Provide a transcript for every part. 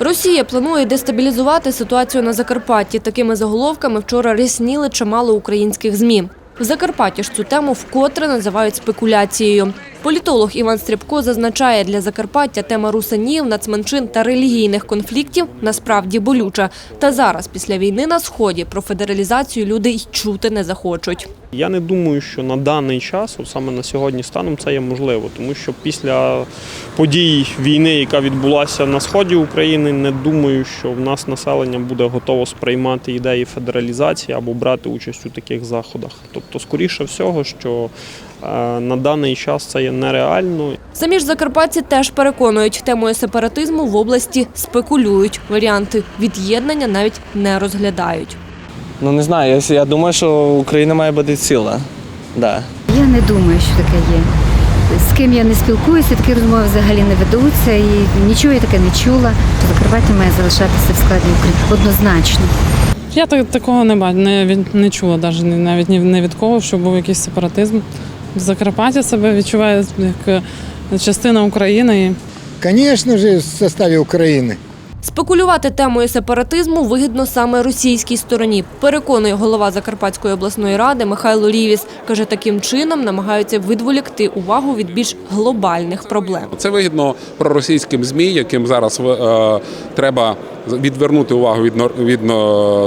Росія планує дестабілізувати ситуацію на Закарпатті. Такими заголовками вчора рісніли чимало українських ЗМІ. В Закарпатті ж цю тему вкотре називають спекуляцією. Політолог Іван Стрібко зазначає, для Закарпаття тема русинів, нацменшин та релігійних конфліктів насправді болюча. Та зараз, після війни на сході, про федералізацію люди й чути не захочуть. Я не думаю, що на даний час, саме на сьогодні станом, це є можливо, тому що після подій війни, яка відбулася на сході України, не думаю, що в нас населення буде готово сприймати ідеї федералізації або брати участь у таких заходах. Тобто, скоріше всього, що на даний час це є нереально. Самі ж закарпатці теж переконують, темою сепаратизму в області спекулюють. Варіанти від'єднання навіть не розглядають. Ну не знаю, я, я думаю, що Україна має бути ціла. Да. Я не думаю, що таке є. З ким я не спілкуюся, такі розмови взагалі не ведуться і нічого я таке не чула. Закарпаття має залишатися в складі України однозначно. Я так, такого не бачу, не, від- не чула навіть, навіть ні, не від кого, що був якийсь сепаратизм. Закарпаття себе відчуває як е, частина України. Конечно же, в составе Украины. Спекулювати темою сепаратизму вигідно саме російській стороні. Переконує голова Закарпатської обласної ради Михайло Лівіс. Каже, таким чином намагаються відволікти увагу від більш глобальних проблем. Це вигідно проросійським змі, яким зараз е, треба відвернути увагу від від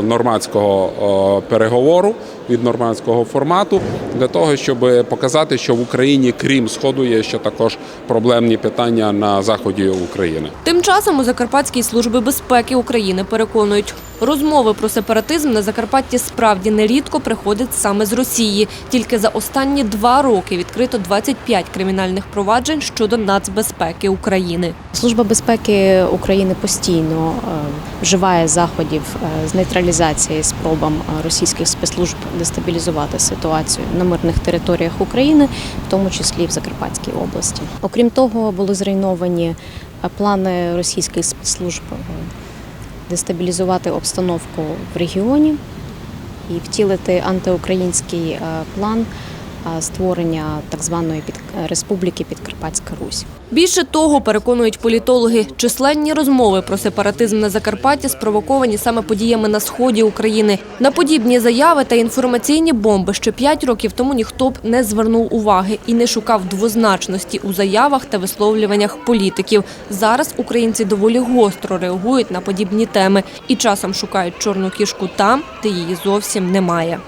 нормандського е, переговору, від нормандського формату, для того, щоб показати, що в Україні, крім сходу, є ще також проблемні питання на заході України. Тим часом у Закарпатській службі безпеки України переконують, розмови про сепаратизм на Закарпатті справді нерідко приходять саме з Росії. Тільки за останні два роки відкрито 25 кримінальних проваджень щодо нацбезпеки України. Служба безпеки України постійно е, вживає заходів е, з нейтралізації спробам е, російських спецслужб дестабілізувати ситуацію на мирних територіях України, в тому числі в Закарпатській області. Окрім того, були зруйновані плани російських спецслужб дестабілізувати обстановку в регіоні і втілити антиукраїнський е, план створення так званої республіки Підкарпатська Русь. Більше того, переконують політологи, численні розмови про сепаратизм на Закарпатті спровоковані саме подіями на сході України. На подібні заяви та інформаційні бомби ще п'ять років тому ніхто б не звернув уваги і не шукав двозначності у заявах та висловлюваннях політиків. Зараз українці доволі гостро реагують на подібні теми і часом шукають чорну кішку там, де її зовсім немає.